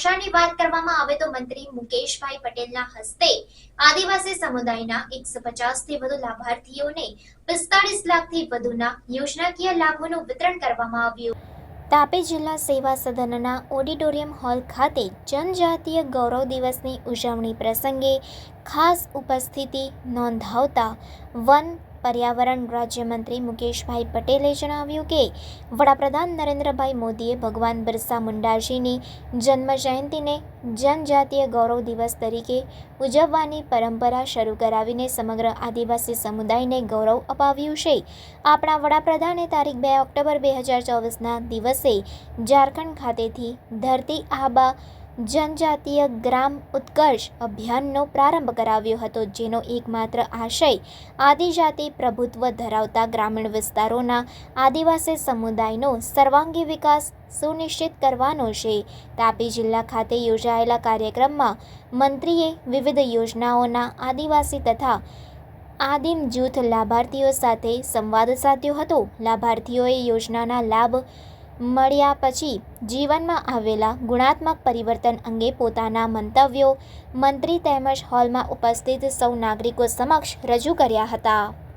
નકશાની વાત કરવામાં આવે તો મંત્રી મુકેશભાઈ પટેલના હસ્તે આદિવાસી સમુદાયના એકસો પચાસથી વધુ લાભાર્થીઓને પિસ્તાળીસ લાખથી વધુના યોજનાકીય લાભોનું વિતરણ કરવામાં આવ્યું. તાપી જિલ્લા સેવા સદનના ઓડિટોરિયમ હોલ ખાતે જનજાતીય ગૌરવ દિવસની ઉજવણી પ્રસંગે ખાસ ઉપસ્થિતિ નોંધાવતા વન પર્યાવરણ રાજ્યમંત્રી મુકેશભાઈ પટેલે જણાવ્યું કે, વડાપ્રધાન નરેન્દ્રભાઈ મોદીએ ભગવાન બિરસા મુંડાજીની જન્મ જયંતિને જનજાતીય ગૌરવ દિવસ તરીકે ઉજવવાની પરંપરા શરૂ કરાવીને સમગ્ર આદિવાસી સમુદાયને ગૌરવ અપાવ્યું છે. આપણા વડાપ્રધાને તારીખ બે ઓક્ટોબર બે હજાર ચોવીસના દિવસે ઝારખંડ ખાતેથી ધરતી આબા જનજાતીય ગ્રામ ઉત્કર્ષ અભિયાનનો પ્રારંભ કરાવ્યો હતો, જેનો એકમાત્ર આશય આદિજાતિ પ્રભુત્વ ધરાવતા ગ્રામીણ વિસ્તારોના આદિવાસી સમુદાયનો સર્વાંગી વિકાસ સુનિશ્ચિત કરવાનો છે. તાપી જિલ્લા ખાતે યોજાયેલા કાર્યક્રમમાં મંત્રીએ વિવિધ યોજનાઓના આદિવાસી તથા આદિમ જૂથ લાભાર્થીઓ સાથે સંવાદ સાધ્યો હતો. લાભાર્થીઓએ યોજનાના લાભ મળ્યા પછી જીવનમાં આવેલા ગુણાત્મક પરિવર્તન અંગે પોતાના મંતવ્યો મંત્રી તેમજ હોલમાં ઉપસ્થિત સૌ નાગરિકો સમક્ષ રજૂ કર્યા હતા.